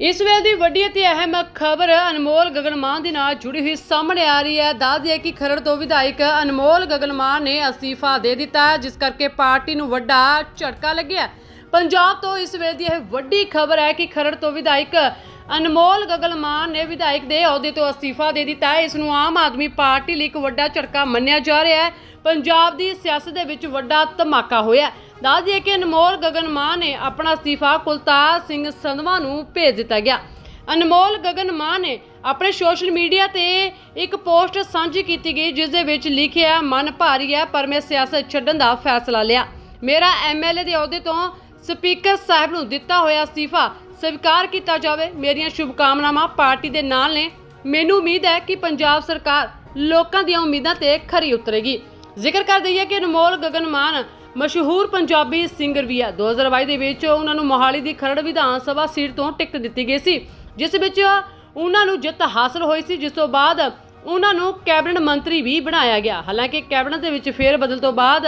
ਇਸ ਵੇਲੇ ਦੀ ਵੱਡੀ ਅਤੇ ਅਹਿਮ ਖਬਰ ਅਨਮੋਲ ਗਗਨਮਾਨ ਦੇ ਨਾਲ ਜੁੜੀ ਹੋਈ ਸਾਹਮਣੇ ਆ ਰਹੀ ਹੈ। ਦੱਸ ਦਈਏ ਕਿ ਖਰੜ ਤੋਂ ਵਿਧਾਇਕ ਅਨਮੋਲ ਗਗਨਮਾਨ ਨੇ ਅਸਤੀਫਾ ਦੇ ਦਿੱਤਾ ਹੈ, ਜਿਸ ਕਰਕੇ ਪਾਰਟੀ ਨੂੰ ਵੱਡਾ ਝਟਕਾ ਲੱਗਿਆ ਪੰਜਾਬ ਤੋਂ ਇਸ ਵੇਲੇ ਦੀ ਇਹ ਵੱਡੀ ਖਬਰ ਹੈ ਕਿ ਖਰੜ ਤੋਂ ਵਿਧਾਇਕ ਅਨਮੋਲ ਗਗਨਮਾਨ ਨੇ ਵਿਧਾਇਕ ਦੇ ਅਹੁਦੇ ਤੋਂ ਅਸਤੀਫਾ ਦੇ ਦਿੱਤਾ ਹੈ। ਇਸ ਨੂੰ ਆਮ ਆਦਮੀ ਪਾਰਟੀ ਲਈ ਇੱਕ ਵੱਡਾ ਝਟਕਾ ਮੰਨਿਆ ਜਾ ਰਿਹਾ ਹੈ। ਪੰਜਾਬ ਦੀ ਸਿਆਸਤ ਦੇ ਵਿੱਚ ਵੱਡਾ ਧਮਾਕਾ ਹੋਇਆ ਹੈ। ਦੱਸ ਦਈਏ ਕਿ ਅਨਮੋਲ ਗਗਨ ਗਗਨਮਾਨ ਨੇ ਆਪਣਾ ਅਸਤੀਫਾ ਕੁਲਤਾਰ ਸਿੰਘ ਸੰਧਵਾ ਨੂੰ ਭੇਜ ਦਿੱਤਾ ਗਿਆ। ਅਨਮੋਲ ਗਗਨ ਮਾਨ ਨੇ ਆਪਣੇ ਸੋਸ਼ਲ ਮੀਡੀਆ ਤੇ ਇੱਕ ਪੋਸਟ ਸਾਂਝੀ ਕੀਤੀ ਗਈ, ਜਿਸ ਦੇ ਵਿੱਚ ਲਿਖਿਆ, ਮਨ ਭਾਰੀ ਹੈ, ਪਰ ਮੈਂ ਸਿਆਸਤ ਛੱਡਣ ਦਾ ਫੈਸਲਾ ਲਿਆ। ਮੇਰਾ ਐਮਐਲਏ ਦੇ ਅਹੁਦੇ ਤੋਂ ਸਪੀਕਰ ਸਾਹਿਬ ਨੂੰ ਦਿੱਤਾ ਹੋਇਆ ਅਸਤੀਫਾ ਸਵੀਕਾਰ ਕੀਤਾ ਜਾਵੇ। ਮੇਰੀਆਂ ਸ਼ੁਭਕਾਮਨਾਵਾਂ ਪਾਰਟੀ ਦੇ ਨਾਲ ਨੇ। ਮੈਨੂੰ ਉਮੀਦ ਹੈ ਕਿ ਪੰਜਾਬ ਸਰਕਾਰ ਲੋਕਾਂ ਦੀਆਂ ਉਮੀਦਾਂ ਤੇ ਖਰੀ ਉਤਰੇਗੀ। ਜ਼ਿਕਰ ਕਰ ਦਈਏ ਕਿ ਅਨਮੋਲ ਗਗਨ ਮਾਨ ਮਸ਼ਹੂਰ ਪੰਜਾਬੀ ਸਿੰਗਰ ਵੀ ਹੈ। 2022 ਦੇ ਵਿੱਚ ਉਹਨਾਂ ਨੂੰ ਮੋਹਾਲੀ ਦੀ ਖਰੜ ਵਿਧਾਨ ਸਭਾ ਸੀਟ ਤੋਂ ਟਿਕਟ ਦਿੱਤੀ ਗਈ ਸੀ, ਜਿਸ ਵਿੱਚ ਉਹਨਾਂ ਨੂੰ ਜਿੱਤ ਹਾਸਲ ਹੋਈ ਸੀ। ਜਿਸ ਤੋਂ ਬਾਅਦ ਉਹਨਾਂ ਨੂੰ ਕੈਬਨਿਟ ਮੰਤਰੀ ਵੀ ਬਣਾਇਆ ਗਿਆ। ਹਾਲਾਂਕਿ ਕੈਬਨਿਟ ਦੇ ਵਿੱਚ ਫੇਰ ਬਦਲ ਤੋਂ ਬਾਅਦ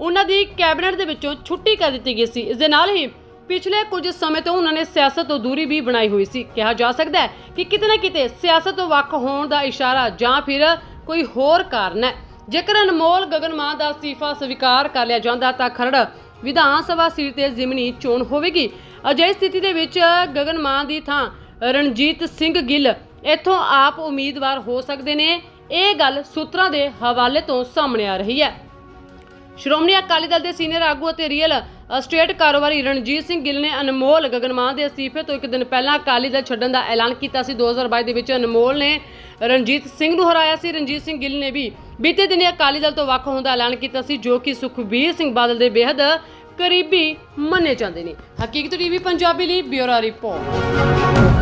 ਉਹਨਾਂ ਦੀ ਕੈਬਨਿਟ ਦੇ ਵਿੱਚੋਂ ਛੁੱਟੀ ਕਰ ਦਿੱਤੀ ਗਈ ਸੀ। ਇਸ ਦੇ ਨਾਲ ਹੀ ਪਿਛਲੇ ਕੁਝ ਸਮੇਂ ਤੋਂ ਉਹਨਾਂ ਨੇ ਸਿਆਸਤ ਤੋਂ ਦੂਰੀ ਵੀ ਬਣਾਈ ਹੋਈ ਸੀ। ਕਿਹਾ ਜਾ ਸਕਦਾ ਹੈ ਕਿ ਕਿਤੇ ਨਾ ਕਿਤੇ ਸਿਆਸਤ ਤੋਂ ਵੱਖ ਹੋਣ ਦਾ ਇਸ਼ਾਰਾ ਜਾਂ ਫਿਰ ਕੋਈ ਹੋਰ ਕਾਰਨ ਹੈ। ਜੇਕਰ ਅਨਮੋਲ ਗਗਨਮਾਨ ਦਾ ਅਸਤੀਫਾ ਸਵੀਕਾਰ ਕਰ ਲਿਆ ਜਾਂਦਾ ਤਾਂ ਖਰੜ ਵਿਧਾਨ ਸਭਾ ਸੀਟ ਤੇ ਜ਼ਿਮਨੀ ਚੋਣ ਹੋਵੇਗੀ। ਅਜਿਹੀ ਸਥਿਤੀ ਦੇ ਵਿੱਚ ਗਗਨਮਾਨ ਦੀ ਥਾਂ ਰਣਜੀਤ ਸਿੰਘ ਗਿੱਲ ਇੱਥੋਂ ਆਪ ਉਮੀਦਵਾਰ ਹੋ ਸਕਦੇ ਨੇ। ਇਹ ਗੱਲ ਸੂਤਰਾਂ ਦੇ ਹਵਾਲੇ ਤੋਂ ਸਾਹਮਣੇ ਆ ਰਹੀ ਹੈ। ਸ਼੍ਰੋਮਣੀ ਅਕਾਲੀ ਦਲ ਦੇ ਸੀਨੀਅਰ ਆਗੂ ਅਤੇ ਰੀਅਲ ਅਸਟੇਟ ਕਾਰੋਬਾਰੀ ਰਣਜੀਤ ਸਿੰਘ ਗਿੱਲ ਨੇ ਅਨਮੋਲ ਗਗਨਮਾਨ ਦੇ ਅਸਤੀਫੇ ਤੋਂ ਇੱਕ ਦਿਨ ਪਹਿਲਾਂ ਅਕਾਲੀ ਦਲ ਛੱਡਣ ਦਾ ਐਲਾਨ ਕੀਤਾ ਸੀ। 2022 ਦੇ ਵਿੱਚ ਅਨਮੋਲ ਨੇ ਰਣਜੀਤ ਸਿੰਘ ਨੂੰ ਹਰਾਇਆ ਸੀ। ਰਣਜੀਤ ਸਿੰਘ ਗਿੱਲ ਨੇ ਵੀ ਬੀਤੇ ਦਿਨੀ ਅਕਾਲੀ ਦਲ ਤੋਂ ਵੱਖ ਹੋਣ ਦਾ ਐਲਾਨ ਕੀਤਾ ਸੀ, ਜੋ ਕਿ ਸੁਖਬੀਰ ਸਿੰਘ ਬਾਦਲ ਦੇ ਬੇਹੱਦ ਕਰੀਬੀ ਮੰਨੇ ਜਾਂਦੇ ਨੇ। ਹਕੀਕਤ ਟੀਵੀ ਪੰਜਾਬੀ ਲਈ ਬਿਊਰੋ ਰਿਪੋਰਟ।